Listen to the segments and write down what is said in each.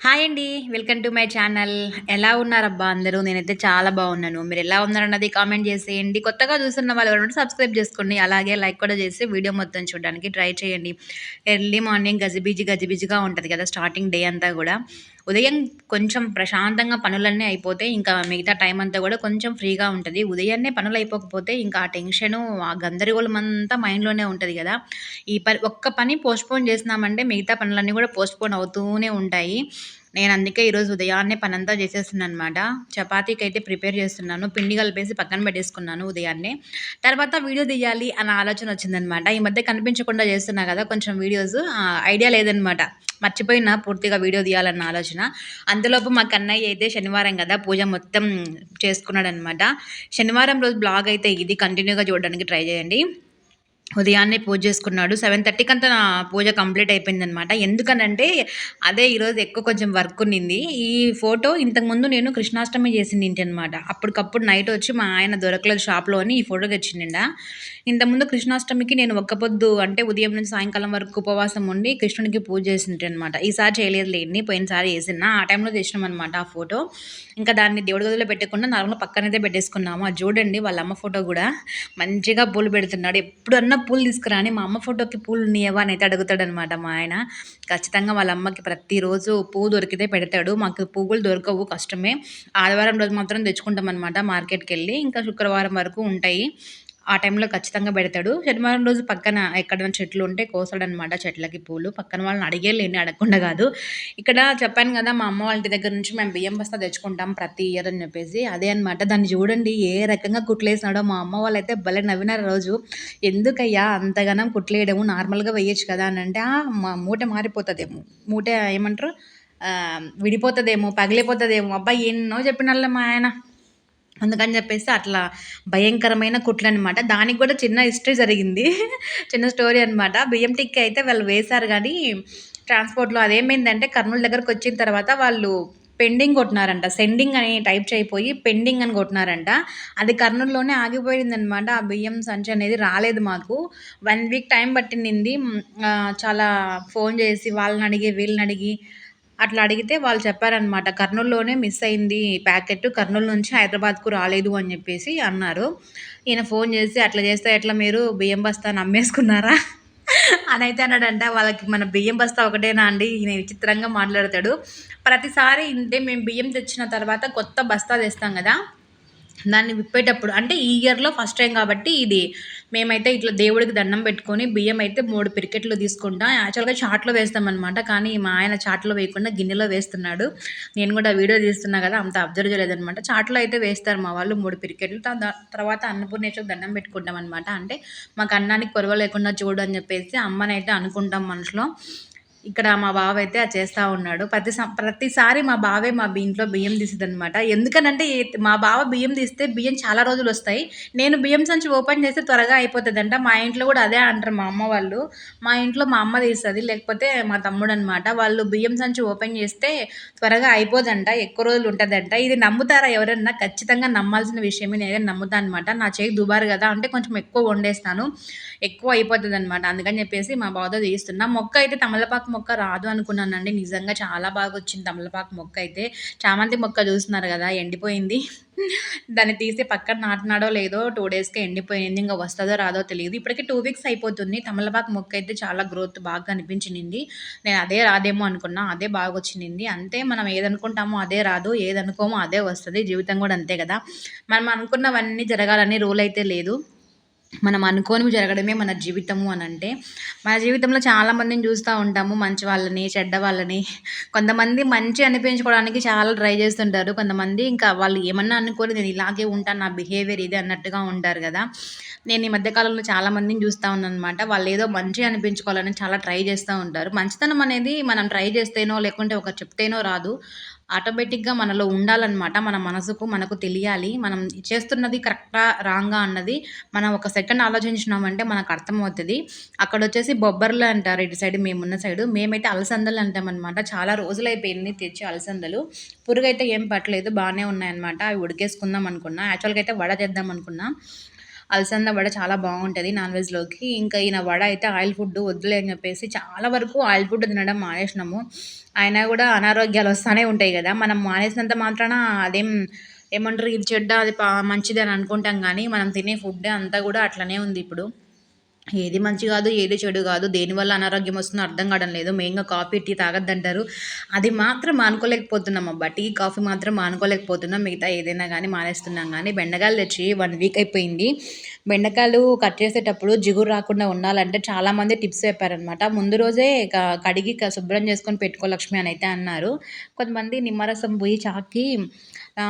Hi అండి welcome to my channel ఎలా ఉన్నారబ్బా అందరూ? నేనైతే చాలా బాగున్నాను. మీరు ఎలా ఉన్నారన్నది కామెంట్ చేసేయండి. కొత్తగా చూస్తున్న వాళ్ళు ఎవరైనా సబ్స్క్రైబ్ చేసుకోండి. అలాగే లైక్ కూడా చేసి వీడియో మొత్తం చూడడానికి ట్రై చేయండి. ఎర్లీ మార్నింగ్ గజిబిజి గజిబిజిగా ఉంటుంది కదా స్టార్టింగ్ డే అంతా కూడా. ఉదయం కొంచెం ప్రశాంతంగా పనులన్నీ అయిపోతే ఇంకా మిగతా టైం అంతా కూడా కొంచెం ఫ్రీగా ఉంటుంది. ఉదయాన్నే పనులు అయిపోకపోతే ఇంకా ఆ టెన్షను ఆ గందరగోళం అంతా మైండ్లోనే ఉంటుంది కదా. ఈ పని ఒక్క పని పోస్ట్పోన్ చేసినామంటే మిగతా పనులన్నీ కూడా పోస్ట్పోన్ అవుతూనే ఉంటాయి. నేను అందుకే ఈరోజు ఉదయాన్నే పనంతా చేసేస్తున్నాను అనమాట చపాతీకి అయితే ప్రిపేర్ చేస్తున్నాను. పిండి కలిపేసి పక్కన పెట్టేసుకున్నాను ఉదయాన్నే. తర్వాత వీడియో తీయాలి అన్న ఆలోచన వచ్చిందనమాట. ఈ మధ్య కనిపించకుండా చేస్తున్నా కదా కొంచెం వీడియోస్ ఐడియా లేదనమాట. మర్చిపోయినా పూర్తిగా వీడియో తీయాలన్న ఆలోచన. అంతలోపు మా కన్నయ్య అయితే శనివారం కదా పూజ మొత్తం చేసుకున్నాడనమాట. శనివారం రోజు బ్లాగ్ అయితే ఇది. కంటిన్యూగా చూడడానికి ట్రై చేయండి. ఉదయాన్నే పూజ చేసుకున్నాడు. సెవెన్ థర్టీకి అంతా నా పూజ కంప్లీట్ అయిపోయిందనమాట ఎందుకనంటే అదే ఈరోజు ఎక్కువ కొంచెం వర్క్ ఉన్నింది. ఈ ఫోటో ఇంతకుముందు నేను కృష్ణాష్టమి చేసింది ఇంటి అనమాట అప్పటికప్పుడు నైట్ వచ్చి మా ఆయన దొరకలేదు షాప్లోని ఈ ఫోటో తెచ్చిండ ఇంతకుముందు కృష్ణాష్టమికి నేను ఒక్క పొద్దు అంటే ఉదయం నుంచి సాయంకాలం వరకు ఉపవాసం ఉండి కృష్ణునికి పూజ చేసింటే అనమాట ఈసారి చేయలేదు లేని పోయినసారి చేసిన ఆ టైంలో తెచ్చినాం అనమాట ఆ ఫోటో. ఇంకా దాన్ని దేవుడి గదిలో పెట్టకుండా నార్మల్ పక్కనైతే పెట్టేసుకున్నాము. అది చూడండి వాళ్ళ అమ్మ ఫోటో కూడా. మంచిగా పూలు పెడుతున్నాడు. ఎప్పుడన్నా పూలు తీసుకురాని మా అమ్మ ఫోటోకి పూలు నీయవా అని అయితే అడుగుతాడనమాట మా ఆయన. ఖచ్చితంగా వాళ్ళ అమ్మకి ప్రతిరోజు పువ్వు దొరికితే పెడతాడు. మాకు పువ్వులు దొరకవు కష్టమే. ఆదివారం రోజు మాత్రం తెచ్చుకుంటాం అనమాట మార్కెట్కి వెళ్ళి ఇంకా శుక్రవారం వరకు ఉంటాయి. ఆ టైంలో ఖచ్చితంగా పెడతాడు. శనివారం రోజు పక్కన ఎక్కడైనా చెట్లు ఉంటే కోసాడనమాట చెట్లకి పూలు. పక్కన వాళ్ళని అడిగేలేని అడగకుండా కాదు. ఇక్కడ చెప్పాను కదా మా అమ్మ వాళ్ళ దగ్గర నుంచి మేము బియ్యం బస్తా తెచ్చుకుంటాం ప్రతి ఇయర్ అని చెప్పేసి. అదే అనమాట దాన్ని చూడండి ఏ రకంగా కుట్లేసినాడో. మా అమ్మ వాళ్ళు అయితే భలే నవ్వినారు రోజు. ఎందుకయ్యా అంతగానం కుట్లేయడము నార్మల్గా వేయచ్చు కదా అని అంటే మా మూట మారిపోతుందేమో. మూట ఏమంటారు? విడిపోతుందేమో పగిలిపోతుందేమో. అబ్బాయి ఎన్నో చెప్పినల్లే మా ఆయన. అందుకని చెప్పేసి అట్లా భయంకరమైన కుట్లు అనమాట దానికి కూడా చిన్న హిస్టరీ జరిగింది. చిన్న స్టోరీ అనమాట బియ్యం టిక్కి అయితే వాళ్ళు వేశారు కానీ ట్రాన్స్పోర్ట్లో అదేమైందంటే కర్నూలు దగ్గరకు వచ్చిన తర్వాత వాళ్ళు పెండింగ్ కొట్టినారంట. సెండింగ్ అని టైప్ చేయిపోయి పెండింగ్ అని కొట్టినారంట. అది కర్నూలులోనే ఆగిపోయిందనమాట ఆ బియ్యం సంచి అనేది రాలేదు మాకు. వన్ వీక్ టైం పట్టింది. చాలా ఫోన్ చేసి వాళ్ళని అడిగి వీళ్ళని అడిగి అట్లా అడిగితే వాళ్ళు చెప్పారనమాట కర్నూలులోనే మిస్ అయింది ప్యాకెట్ కర్నూలు నుంచి హైదరాబాద్కు రాలేదు అని చెప్పేసి అన్నారు. ఈయన ఫోన్ చేసి అట్లా చేస్తే ఎట్లా మీరు బియ్యం బస్తా నమ్మేసుకున్నారా? అని అయితే అన్నాడంట. వాళ్ళకి మన బియ్యం బస్తా ఒకటేనా అండి? ఈయన విచిత్రంగా మాట్లాడతాడు. ప్రతిసారి ఇంతే మేము బియ్యం తెచ్చిన తర్వాత కొత్త బస్తా తెస్తాం కదా దాన్ని విప్పేటప్పుడు అంటే ఈ ఇయర్లో ఫస్ట్ టైం కాబట్టి ఇది మేమైతే ఇట్లా దేవుడికి దండం పెట్టుకొని బియ్యం అయితే మూడు పిరికెట్లు తీసుకుంటాం. యాక్చువల్గా చాట్లో వేస్తామన్నమాట కానీ మా ఆయన చాట్లో వేయకుండా గిన్నెలో వేస్తున్నాడు. నేను కూడా వీడియో తీస్తున్నా కదా అంత అబ్జర్వ్ చేయలేదనమాట చాట్లో అయితే వేస్తారు మా వాళ్ళు మూడు పిరికెట్లు. తర్వాత అన్నపూర్ణేశ్వరికి దండం పెట్టుకుంటాం అనమాట అంటే మాకు అన్నానికి కొరవ లేకుండా చూడు అని చెప్పేసి అమ్మనైతే అనుకుంటాం మనసులో ఇక్కడ మా బావ అయితే అది చేస్తూ ఉన్నాడు. ప్రతి ప్రతిసారి మా బావే మా ఇంట్లో బియ్యం అనమాట ఎందుకనంటే మా బావ బియ్యం తీస్తే బియ్యం చాలా రోజులు వస్తాయి. నేను బియ్యం సంచి ఓపెన్ చేస్తే త్వరగా అయిపోతుందంట. మా ఇంట్లో కూడా అదే అంటారు మా అమ్మ వాళ్ళు. మా ఇంట్లో మా అమ్మ తీస్తుంది లేకపోతే మా తమ్ముడు అనమాట వాళ్ళు బియ్యం సంచి ఓపెన్ చేస్తే త్వరగా అయిపోదంట ఎక్కువ రోజులు ఉంటుందంట. ఇది నమ్ముతారా ఎవరన్నా? ఖచ్చితంగా నమ్మాల్సిన విషయమే. నేను నమ్ముతాను అనమాట నా చేయి దుబారు కదా అంటే కొంచెం ఎక్కువ వండేస్తాను. ఎక్కువ అయిపోతుంది అనమాట అందుకని చెప్పేసి మా బావతో తీస్తున్నా. మొక్క అయితే తమలపాకు మొక్క రాదు అనుకున్నానండి. నిజంగా చాలా బాగా వచ్చింది తమలపాకు మొక్క అయితే. చామంతి మొక్క చూస్తున్నారు కదా ఎండిపోయింది. దాన్ని తీసి పక్కన నాటినాడో లేదో టూ డేస్కే ఎండిపోయింది. ఇంకా వస్తుందో రాదో తెలియదు. ఇప్పటికి టూ వీక్స్ అయిపోతుంది. తమలపాకు మొక్క అయితే చాలా గ్రోత్ బాగా కనిపించింది నేను అదే రాదేమో అనుకున్నా అదే బాగా వచ్చింది అంతే మనం ఏదనుకుంటామో అదే రాదు ఏదనుకోమో అదే వస్తుంది. జీవితం కూడా అంతే కదా. మనం అనుకున్నవన్నీ జరగాలని రూల్ అయితే లేదు. మనం అనుకోనివి జరగడమే మన జీవితము అని అంటే మన జీవితంలో చాలామందిని చూస్తూ ఉంటాము. మంచి వాళ్ళని చెడ్డ వాళ్ళని. కొంతమంది మంచి అనిపించుకోవడానికి చాలా ట్రై చేస్తుంటారు. కొంతమంది ఇంకా వాళ్ళు ఏమన్నా అనుకోని నేను ఇలాగే ఉంటాను నా బిహేవియర్ ఇది అన్నట్టుగా ఉంటారు కదా. నేను ఈ మధ్యకాలంలో చాలా మందిని చూస్తూ ఉన్నాను అనమాట వాళ్ళు ఏదో మంచి అనిపించుకోవాలని చాలా ట్రై చేస్తూ ఉంటారు. మంచితనం అనేది మనం ట్రై చేస్తేనో లేకుంటే ఒక చెప్తేనో రాదు. ఆటోమేటిక్గా మనలో ఉండాలన్నమాట. మన మనసుకు మనకు తెలియాలి. మనం చేస్తున్నది కరెక్టా రాంగా అన్నది మనం ఒక సెకండ్ ఆలోచించినామంటే మనకు అర్థమవుతుంది. అక్కడ వచ్చేసి బొబ్బర్లు అంటారు ఇటు సైడ్ మేమున్న సైడు. మేమైతే అలసందలు అంటామన్నమాట. చాలా రోజులు అయిపోయింది తెచ్చి అలసందలు. పురుగైతే ఏం పట్టలేదు బాగానే ఉన్నాయన్నమాట. అవి ఉడికేసుకుందాం అనుకున్నా. యాక్చువల్గా అయితే వడ చేద్దాం అనుకున్నా. అలసంద వడ చాలా బాగుంటుంది నాన్ వెజ్లోకి. ఇంకా ఈయన వడ అయితే ఆయిల్ ఫుడ్ వద్దులే అని చెప్పేసి చాలా వరకు ఆయిల్ ఫుడ్ తినడం మానేసినాము. అయినా కూడా అనారోగ్యాలు వస్తూనే ఉంటాయి కదా. మనం మానేసినంత మాత్రాన అదేం ఏమంటారు ఇది చెడ్డ అది పా మంచిది అని అనుకుంటాం కానీ మనం తినే ఫుడ్ అంతా కూడా అట్లనే ఉంది ఇప్పుడు. ఏది మంచి కాదు ఏది చెడు కాదు దేనివల్ల అనారోగ్యం వస్తుందో అర్థం కావడం లేదు. మెయిన్గా కాఫీ టీ తాగద్దంటారు. అది మాత్రం మానుకోలేకపోతున్నాం అబ్బా. టీ కాఫీ మాత్రం మానుకోలేకపోతున్నాం. మిగతా ఏదైనా కానీ మానేస్తున్నాం కానీ బెండకాయలు తెచ్చి వన్ వీక్ అయిపోయింది. బెండకాయలు కట్ చేసేటప్పుడు జిగురు రాకుండా ఉండాలంటే చాలామంది టిప్స్ చెప్పారనమాట ముందు రోజే కడిగి శుభ్రం చేసుకొని పెట్టుకో లక్ష్మి అని అయితే అన్నారు. కొంతమంది నిమ్మరసం పోయి చాకి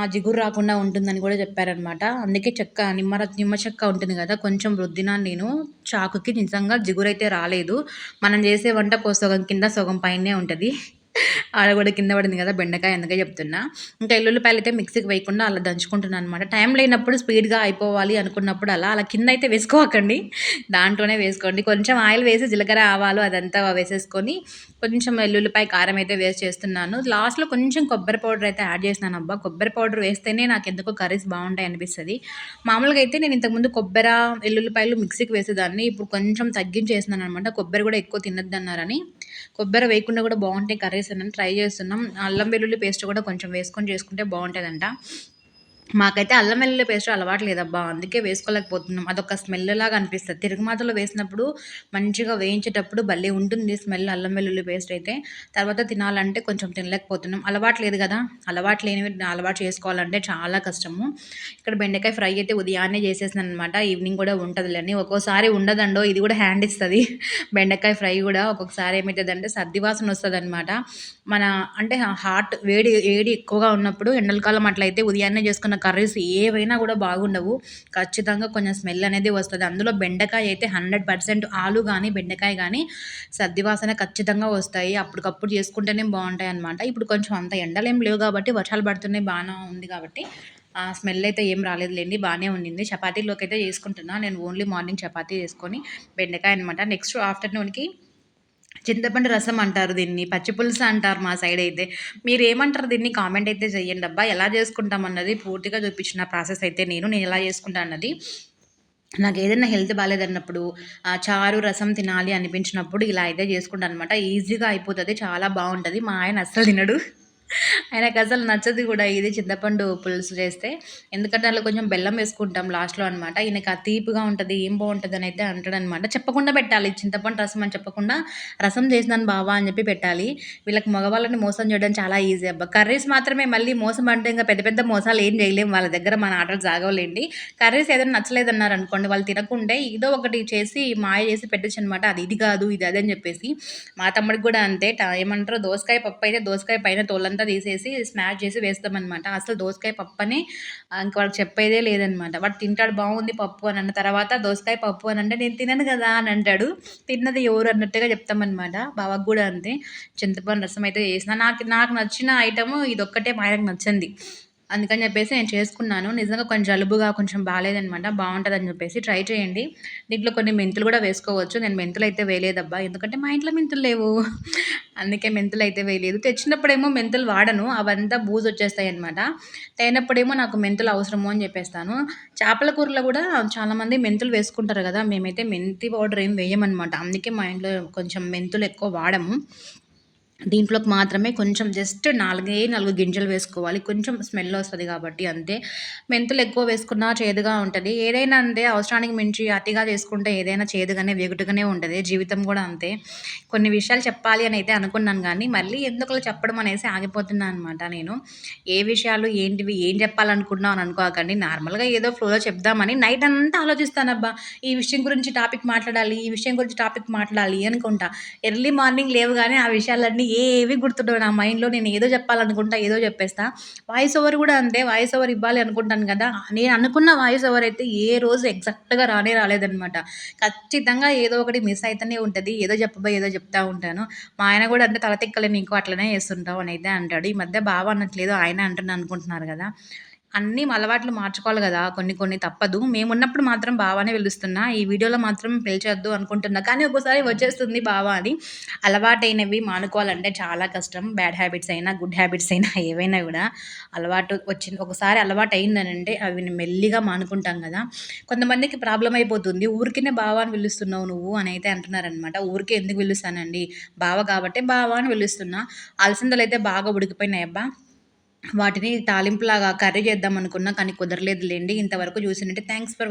జిగురు రాకుండా ఉంటుందని కూడా చెప్పారనమాట అందుకే చెక్క నిమ్మ నిమ్మ చెక్క ఉంటుంది కదా కొంచెం రుద్దినా నేను చాకుకి నిజంగా జిగురైతే రాలేదు. మనం చేసే వంట సగం కింద సగం పైనే ఉంటుంది. ఆడ కూడా కింద పడింది కదా బెండకాయ అందుకే చెప్తున్నా. ఇంకా ఎల్లుల్లిపాయలు అయితే మిక్సీకి వేయకుండా అలా దంచుకుంటున్నాను అనమాట టైం లేనప్పుడు స్పీడ్గా అయిపోవాలి అనుకున్నప్పుడు అలా అలా కింద అయితే వేసుకోకండి. దాంట్లోనే వేసుకోండి. కొంచెం ఆయిల్ వేసి జీలకర్ర ఆవాలు అదంతా వేసేసుకొని కొంచెం వెల్లుల్లిపాయ కారం అయితే వేస్ట్ చేస్తున్నాను. లాస్ట్లో కొంచెం కొబ్బరి పౌడర్ అయితే యాడ్ చేసినాను అబ్బా కొబ్బరి పౌడర్ వేస్తేనే నాకు ఎందుకో కర్రీస్ బాగుంటాయి అనిపిస్తుంది. మామూలుగా అయితే నేను ఇంతకుముందు కొబ్బరి వెల్లుల్లిపాయలు మిక్సీకి వేసేదాన్ని. ఇప్పుడు కొంచెం తగ్గించేసినాను అనమాట కొబ్బరి కూడా ఎక్కువ తినద్దు అన్నారని కొబ్బరి వేయకుండా కూడా బాగుంటాయి కర్రీస్ అని ట్రై చేస్తున్నాం. అల్లం వెల్లుల్లి పేస్ట్ కూడా కొంచెం వేసుకొని చేసుకుంటే బాగుంటుందంట. మాకైతే అల్లం వెల్లుల్లి పేస్ట్ అలవాటు లేదబ్బా. అందుకే వేసుకోలేకపోతున్నాం. అదొక స్మెల్ లాగా అనిపిస్తుంది. తిరుగుమాతలో వేసినప్పుడు మంచిగా వేయించేటప్పుడు భలే ఉంటుంది స్మెల్ అల్లం వెల్లుల్లి పేస్ట్ అయితే. తర్వాత తినాలంటే కొంచెం తినలేకపోతున్నాం. అలవాటు లేదు కదా. అలవాటు లేనివి అలవాటు చేసుకోవాలంటే చాలా కష్టము. ఇక్కడ బెండకాయ ఫ్రై అయితే ఉదయాన్నే చేసేసాను అనమాట ఈవినింగ్ కూడా ఉంటుందిలేని ఒక్కోసారి ఉండదండో ఇది కూడా హ్యాండ్ ఇస్తుంది. బెండకాయ ఫ్రై కూడా ఒక్కొక్కసారి ఏమవుతుందంటే సర్దివాసన వస్తుంది అనమాట మన అంటే హార్ట్ వేడి వేడి ఎక్కువగా ఉన్నప్పుడు ఎండలకాలం అట్లయితే ఉదయాన్నే చేసుకున్న కర్రీస్ ఏవైనా కూడా బాగుండవు. ఖచ్చితంగా కొంచెం స్మెల్ అనేది వస్తుంది. అందులో బెండకాయ అయితే హండ్రెడ్ పర్సెంట్ ఆలు కానీ బెండకాయ కానీ సర్ది వాసన ఖచ్చితంగా వస్తాయి. అప్పటికప్పుడు చేసుకుంటేనే బాగుంటాయి అనమాట ఇప్పుడు కొంచెం అంత ఎండలు లేవు కాబట్టి వర్షాలు పడుతున్నాయి బాగానే ఉంది కాబట్టి స్మెల్ అయితే ఏం రాలేదులేండి బాగానే ఉండింది. చపాతీలోకి అయితే చేసుకుంటున్నా. నేను ఓన్లీ మార్నింగ్ చపాతీ చేసుకొని బెండకాయ అనమాట నెక్స్ట్ ఆఫ్టర్నూన్కి చింతపండు రసం అంటారు దీన్ని పచ్చిపులుసు అంటారు మా సైడ్ అయితే. మీరు ఏమంటారు దీన్ని? కామెంట్ అయితే చెయ్యండి అబ్బా. ఎలా చేసుకుంటాం అన్నది పూర్తిగా చూపించిన ప్రాసెస్ అయితే నేను నేను ఎలా చేసుకుంటా అన్నది. నాకు ఏదైనా హెల్త్ బాగాలేదన్నప్పుడు చారు రసం తినాలి అనిపించినప్పుడు ఇలా అయితే చేసుకుంటాను అనమాట ఈజీగా అయిపోతుంది చాలా బాగుంటుంది. మా ఆయన అస్సలు తినడు. ఆయనకు అసలు నచ్చదు కూడా ఇది చింతపండు పులుసు చేస్తే. ఎందుకంటే అందులో కొంచెం బెల్లం వేసుకుంటాం లాస్ట్లో అనమాట ఈయనకి ఆ తీపిగా ఉంటుంది ఏం బాగుంటుంది అని అయితే అంటాడనమాట చెప్పకుండా పెట్టాలి చింతపండు రసం అని చెప్పకుండా రసం చేసినాను బావా అని చెప్పి పెట్టాలి. వీళ్ళకి మగవాళ్ళని మోసం చేయడం చాలా ఈజీ అబ్బా. కర్రీస్ మాత్రమే మళ్ళీ మోసం అంటే ఇంకా పెద్ద పెద్ద మోసాలు ఏం చేయలేము వాళ్ళ దగ్గర మన ఆర్డర్ జాగవలేండి కర్రీస్ ఏదైనా నచ్చలేదన్నారు అనుకోండి వాళ్ళు తినకుంటే ఏదో ఒకటి చేసి మాయ చేసి పెట్టచ్చు అనమాట అది ఇది కాదు ఇది అదని అని చెప్పేసి. మా తమ్ముడికి కూడా అంతే. ఏమంటారు? దోసకాయ పప్పు అయితే దోసకాయ పైన తోలంతా అంతా తీసేసి స్మాష్ చేసి వేస్తామన్నమాట. అసలు దోసకాయ పప్పు అని ఇంక వాడికి చెప్పేదే లేదనమాట వాడు తింటాడు బాగుంది పప్పు అని అన్న తర్వాత దోసకాయ పప్పు అని అంటే నేను తినను కదా అని అంటాడు. తిన్నది ఎవరు అన్నట్టుగా చెప్తామన్నమాట. బావకు కూడా అంతే. చింతపండు రసం అయితే చేసిన నాకు నాకు నచ్చిన ఐటము ఇది ఒక్కటే మా ఆయనకు నచ్చింది. అందుకని చెప్పేసి నేను చేసుకున్నాను. నిజంగా కొంచెం జలుబుగా కొంచెం బాగాలేదనమాట బాగుంటుందని చెప్పేసి ట్రై చేయండి. దీంట్లో కొన్ని మెంతులు కూడా వేసుకోవచ్చు. నేను మెంతులు అయితే వేయలేదబ్బా. ఎందుకంటే మా ఇంట్లో మెంతులు లేవు. అందుకే మెంతులు అయితే వేయలేదు. తెచ్చినప్పుడేమో మెంతులు వాడను. అవంతా బూజు వచ్చేస్తాయి అనమాట తేనప్పుడేమో నాకు మెంతులు అవసరము అని చెప్పేస్తాను. చేపల కూరలో కూడా చాలామంది మెంతులు వేసుకుంటారు కదా. మేమైతే మెంతి పౌడర్ ఏం వేయమనమాట అందుకే మా ఇంట్లో కొంచెం మెంతులు ఎక్కువ వాడము. దీంట్లోకి మాత్రమే కొంచెం జస్ట్ నాలుగే నాలుగు గింజలు వేసుకోవాలి. కొంచెం స్మెల్ వస్తుంది కాబట్టి అంతే. మెంతులు ఎక్కువ వేసుకున్నా చేదుగా ఉంటుంది. ఏదైనా అంతే అవసరానికి మించి అతిగా చేసుకుంటే ఏదైనా చేదుగానే వెగుటుగానే ఉంటుంది. జీవితం కూడా అంతే. కొన్ని విషయాలు చెప్పాలి అని అయితే అనుకున్నాను కానీ మళ్ళీ ఎందుకు చెప్పడం అనేసి ఆగిపోతున్నాను అనమాట నేను. ఏ విషయాలు ఏంటివి ఏం చెప్పాలనుకున్నావు అని అనుకోకండి. నార్మల్గా ఏదో ఫ్లోలో చెప్దామని నైట్ అంతా ఆలోచిస్తానబ్బా. ఈ విషయం గురించి టాపిక్ మాట్లాడాలి ఈ విషయం గురించి టాపిక్ మాట్లాడాలి అనుకుంటా. ఎర్లీ మార్నింగ్ లేవు కానీ ఆ విషయాలన్నీ ఏవి గుర్తుండవు. నా మైండ్లో నేను ఏదో చెప్పాలనుకుంటా ఏదో చెప్పేస్తా. వాయిస్ ఓవర్ కూడా అంతే. వాయిస్ ఓవర్ ఇవ్వాలి అనుకుంటాను కదా. నేను అనుకున్న వాయిస్ ఓవర్ అయితే ఏ రోజు ఎగ్జాక్ట్గా రానే రాలేదనమాట ఖచ్చితంగా ఏదో ఒకటి మిస్ అయితేనే ఉంటుంది. ఏదో చెప్పబోయి ఏదో చెప్తా ఉంటాను. మా ఆయన కూడా అంటే తల తిక్కలే నీకు అట్లనే చేస్తుంటావు అని అయితే అంటాడు. ఈ మధ్య బాగా అనట్లేదు ఆయన అంటున్నా అనుకుంటున్నారు కదా. అన్నీ అలవాట్లు మార్చుకోవాలి కదా కొన్ని కొన్ని తప్పదు. మేమున్నప్పుడు మాత్రం బావానే పిలుస్తున్నా. ఈ వీడియోలో మాత్రం పిలిచేద్దు అనుకుంటున్నా. కానీ ఒక్కోసారి వచ్చేస్తుంది బావ అని. అలవాటైనవి మానుకోవాలంటే చాలా కష్టం. బ్యాడ్ హ్యాబిట్స్ అయినా, గుడ్ హ్యాబిట్స్ అయినా ఏవైనా కూడా అలవాటు వచ్చింది ఒకసారి అలవాటు అయిందనంటే అవి మెల్లిగా మానుకుంటాం కదా కొంతమందికి ప్రాబ్లం అయిపోతుంది. ఊరికినే బావా అని పిలుస్తున్నావు నువ్వు అని అయితే అంటున్నారనమాట. ఊరికే ఎందుకు పిలుస్తానండి. బావ కాబట్టే బావా అని పిలుస్తున్నా. అయితే బాగా ఉడికిపోయినాయబ్బా! వాటిని తాలింపులాగా కర్రీ చేద్దాం అనుకున్నా కానీ కుదరలేదులేండి. ఇంతవరకు చూసినట్టు. Thanks for